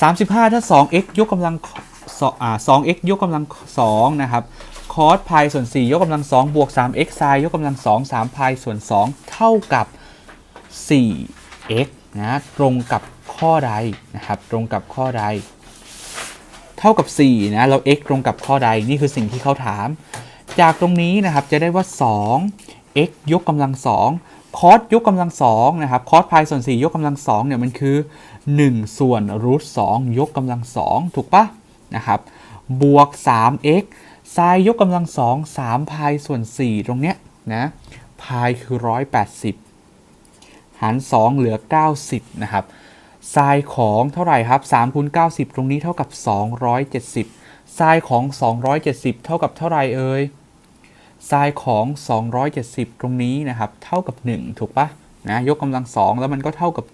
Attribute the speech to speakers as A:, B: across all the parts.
A: 35 ถ้า 2x ยกกำลังสองอ่า 2x ยกกำลัง2นะครับคอสพายส่วน 4 ยกกำลัง2บวก 3x ไซน์ยกกำลัง2 3พายส่วน 2 เท่ากับ 4x นะตรงกับข้อใดนะครับ ตรงกับข้อใด เท่ากับ 4 นะเรา x ตรงกับข้อใดนี่คือสิ่งที่เขาถาม จากตรงนี้นะครับจะได้ว่า 2 x ยกกำลัง2 คอสยกกำลัง2นะครับคอสพายส่วน 4 ยกกำลัง2เนี่ยมันคือ 1 ส่วนรูท2ยกกำลัง2ถูกปะนะครับบวก 3x ไซน์ยกกำลัง2 3พายส่วน 4 ตรงเนี้ยนะพายคือ 180 หาร 2 เหลือ 90 นะครับไซน์ของเท่าไหร่ครับ3คูณ90 ตรงนี้เท่ากับ 270ไซน์ของ 270 เท่ากับเท่าไหร่เอ่ย ไซน์ของ 270 ตรงนี้นะครับ เท่ากับ 1 ถูกปะนะยกกำลัง 2 แล้วมันก็เท่ากับ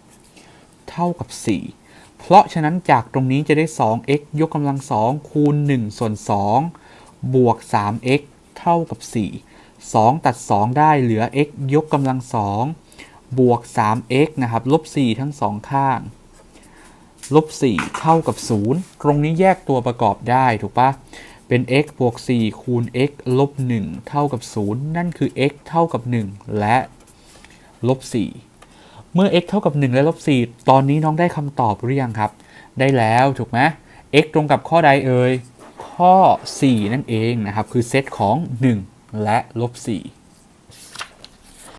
A: 1 เท่ากับ 4 เพราะฉะนั้นจากตรงนี้จะได้ 2x ยกกำลัง 2 คูณ 1 ส่วน 2 บวก 3x เท่ากับ 4 2 ตัด 2 ได้เหลือ x ยกกำลัง 2 บวก 3x นะครับ ลบ 4 ทั้งสองข้าง ลบ 4 เท่ากับ 0 ตรงนี้แยกตัวประกอบได้ถูกปะ เป็น x บวก 4 คูณ x ลบ 1 เท่ากับ 0 นั่นคือ x เท่ากับ 1 และลบ 4 เมื่อ x เท่ากับ 1 และลบ 4 ตอนนี้น้องได้คำตอบหรือยังครับ ได้แล้วถูกไหม x ตรงกับข้อใดเอ่ย ข้อ 4 นั่นเองนะครับ คือเซตของ 1 และลบ 4